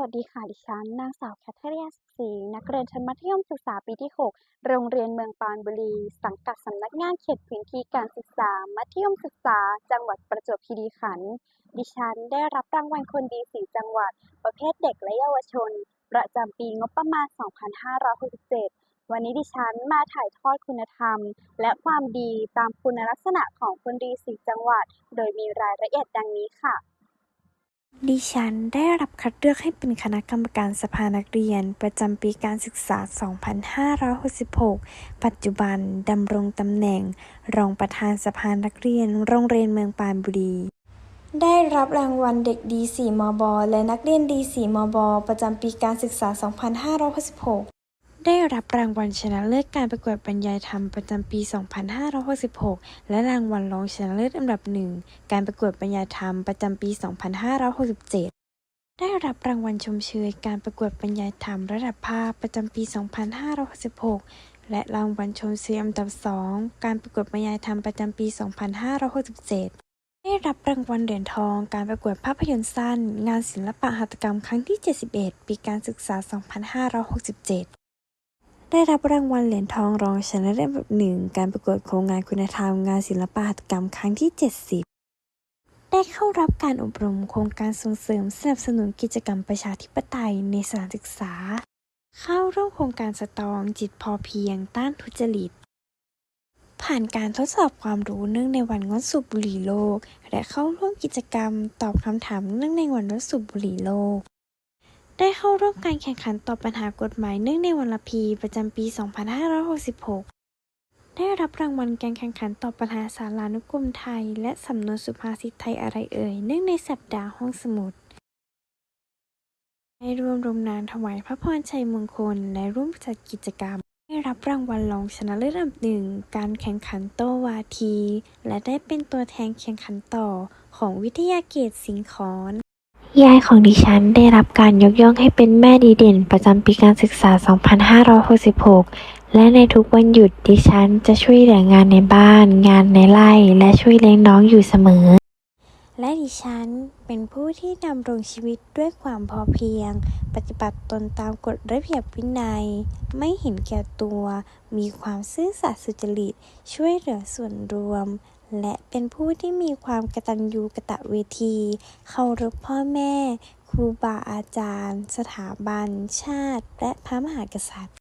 วัสดีค่ะ ดิฉัน นางสาวแคทเธอรีนสุขศรีนักเรียนชั้นมัธยมศึกษาปีที่ 6 โรงเรียนเมืองปานบุรี สังกัดสำนักงานเขตพื้นที่การศึกษา มัธยมศึกษา จังหวัดประจวบคีรีขันธ์ ดิฉันได้รับรางวัลคนดี4จังหวัด ประเภทเด็กและเยาวชน ประจำปีงบประมาณ 2567 วันนี้ดิฉันมาถ่ายทอดคุณธรรม และความดีตามคุณลักษณะของคนดี4จังหวัด โดยมีรายละเอียดดังนี้ค่ะ ดิฉันได้รับคัดเลือกให้เป็นคณะกรรมการสภานักเรียน ประจำปีการศึกษา 2566 ปัจจุบันดำรงตำแหน่ง รองประธานสภานักเรียน โรงเรียนเมืองปรานบุรี ได้รับรางวัลเด็กดี 4 มบ และนักเรียนดี 4 มบ ประจำปีการศึกษา 2566 ได้รับรางวัลชนะเลิศการประกวดบรรยายธรรมประจำปี 2566 และรางวัลรองชนะเลิศอันดับหนึ่งการประกวดบรรยายธรรมประจำปี 2567ได้รับรางวัลชมเชยการประกวดบรรยายธรรมระดับภาคประจำปี 2566 และรางวัลชมเชยอันดับสองการประกวดบรรยายธรรมประจำปี 2567 ได้รับรางวัลเหรียญทองการประกวดภาพยนตร์สั้น งานศิลปะหัตถกรรมครั้งที่ 71 ปีการศึกษา 2567 ได้รับรางวัลเหรียญทองรองชนะเลิศอันดับหนึ่งการประกวดโครงงานคุณธรรมงานศิลปะหัตถกรรมครั้งที่ 70 ได้เข้ารับการอบรมโครงการส่งเสริมสนับสนุนกิจกรรมประชาธิปไตยในสถานศึกษา เข้าร่วมโครงการสตองจิตพอเพียงต้านทุจริต ผ่านการทดสอบความรู้เนื่องในวันงดสูบบุหรี่โลก และเข้าร่วมกิจกรรมตอบคำถามเนื่องในวันงดสูบบุหรี่โลก ได้เข้าร่วมการแข่งขันตอบปัญหากฎหมายเนื่องในวันละพีประจำปี 2566 ได้รับรางวัลการแข่งขันตอบปัญหาสารานุกรมไทย และสำนวนสุภาษิตไทยอะไรเอ่ย เนื่องในสัปดาห์ห้องสมุด ได้ร่วมลงนามถวายพระพรชัยมงคล และร่วมจัดกิจกรรม ได้รับรางวัลรองชนะเลิศอันดับหนึ่ง การแข่งขันโตวาที และได้เป็นตัวแทนแข่งขันต่อของวิทยาเกตสิงห์ขอน ยายของดิฉันได้รับการยกย่องให้เป็นแม่ดีเด่นประจำปีการศึกษา 2566 และในทุกวันหยุดดิฉันจะช่วยเหลืองานในบ้าน งานในไร่ และช่วยเลี้ยงน้องอยู่เสมอ และดิฉันเป็นผู้ที่ดำรงชีวิตด้วยความพอเพียง ปฏิบัติตนตามกฎระเบียบวินัย ไม่เห็นแก่ตัว มีความซื่อสัตย์สุจริต ช่วยเหลือส่วนรวม และเป็นผู้ที่มีความกตัญญูกะตะเวที เคารพพ่อแม่ ครูบาอาจารย์ สถาบัน ชาติ และพระมหากษัตริย์